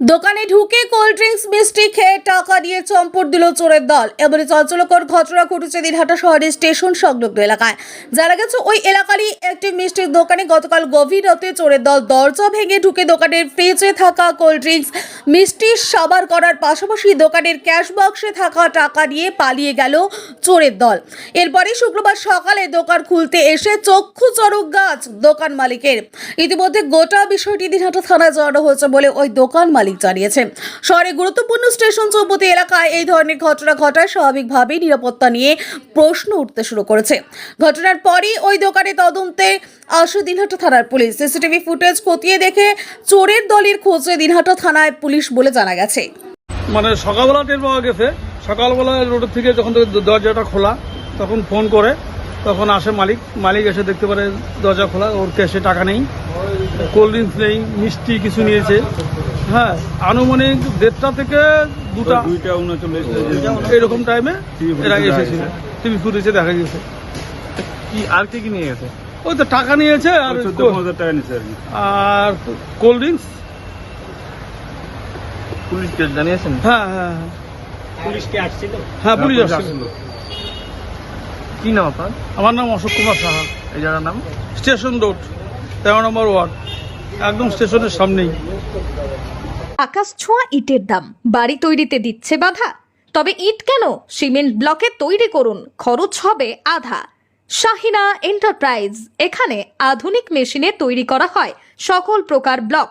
দোকানে ঢুকে cold drinks মিষ্টি খেয়ে টাকা দিয়ে চম্পট দিল চোরের দল। এবারে চঞ্চলকর ঘটনা ঘটেছে দিনহাটা শহরের স্টেশন সংলগ্ন এলাকায়। জানা গেছে ওই এলাকারই একটি মিষ্টির দোকানে গতকাল গভীর রাতে চোরের দল দরজা ভেঙে ঢুকে দোকানের ফ্রিজে থাকা কোল্ড ড্রিঙ্কস মিষ্টি সাবার করার পাশাপাশি দোকানের ক্যাশ বক্সে থাকা টাকা নিয়ে পালিয়ে গেল চোরের দল। এরপরে শুক্রবার সকালে দোকান খুলতে এসে চক্ষু চড়ক গাছ দোকান মালিকের। ইতিমধ্যে গোটা বিষয়টি দিনহাটা থানায় জানানো হয়েছে বলে ওই দোকান মালিক জানিয়েছেন। শহরে গুরুত্বপূর্ণ স্টেশন চৌপতি এলাকায় এই ধরনের ঘটনা ঘটায় স্বাভাবিকভাবেই নিরাপত্তা নিয়ে প্রশ্ন উঠতে শুরু করেছে। ঘটনার পরই ওই দোকানে তদন্তে আসে দিনহাটা থানার পুলিশ। সিসিটিভি ফুটেজ খতিয়ে দেখে চোরের দলের খোঁজে দিনহাটা থানায় পুলিশ বলে জানা গেছে। মানে সকালবেলা টের পাওয়া গেছে। সকালবেলা রোডের থেকে যখন দরজাটা খোলা তখন ফোন করে তখন আসে মালিক। মালিক এসে দেখতে পারে দরজা খোলা ওর ক্যাশে টাকা নেই কোল্ড ড্রিঙ্কস নেই মিষ্টি কিছু নিয়েছে। হ্যাঁ আনুমানিক দেড়টা থেকে দুটা দুইটা উনচল্লিশ এরকম টাইমে এরা এসেছিল। টিভি ফুটেছে দেখা গেছে। কি আর কি কি নিয়ে গেছে? ওই তো টাকা নিয়েছে আর চোদ্দ হাজার টাকা নিচ্ছে আর কি। আর কোল্ড ড্রিঙ্কস পুলিশকে জানিয়েছেন? হ্যাঁ হ্যাঁ হ্যাঁ। হ্যাঁ পুলিশ আসছিল কি নাম আপনার? আমার নাম অশোক কুমার সাহা। এই জায়গার নাম? স্টেশন রোড তেরো নম্বর ওয়ার্ড একদম স্টেশনের সামনেই। আকাশ ছোঁয়া ইটের দাম। বাড়ি তৈরিতে দিচ্ছে বাধা। তবে ইট কেন? সিমেন্ট ব্লকে তৈরি করুন। খরচ হবে আধা। শাহিনা এন্টারপ্রাইজ। এখানে আধুনিক মেশিনে তৈরি করা হয়। সকল প্রকার ব্লক।